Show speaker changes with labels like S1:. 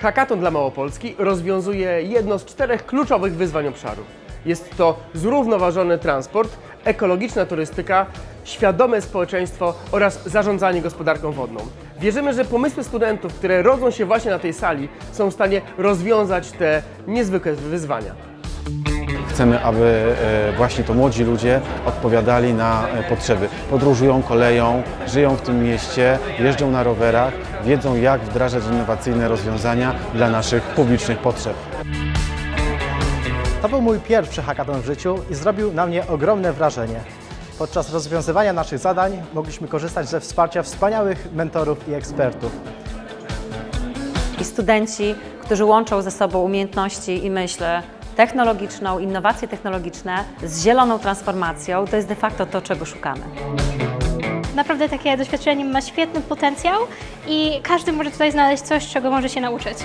S1: Hackathon dla Małopolski rozwiązuje jedno z czterech kluczowych wyzwań obszaru. Jest to zrównoważony transport, ekologiczna turystyka, świadome społeczeństwo oraz zarządzanie gospodarką wodną. Wierzymy, że pomysły studentów, które rodzą się właśnie na tej sali, są w stanie rozwiązać te niezwykłe wyzwania.
S2: Chcemy, aby e, właśnie to młodzi ludzie odpowiadali na e, potrzeby. Podróżują koleją, żyją w tym mieście, jeżdżą na rowerach, wiedzą jak wdrażać innowacyjne rozwiązania dla naszych publicznych potrzeb.
S3: To był mój pierwszy hackathon w życiu i zrobił na mnie ogromne wrażenie. Podczas rozwiązywania naszych zadań mogliśmy korzystać ze wsparcia wspaniałych mentorów i ekspertów.
S4: i studenci, którzy łączą ze sobą umiejętności i myśl technologiczną, innowacje technologiczne z zieloną transformacją, to jest de facto to, czego szukamy.
S5: Naprawdę takie doświadczenie ma świetny potencjał i każdy może tutaj znaleźć coś, czego może się nauczyć.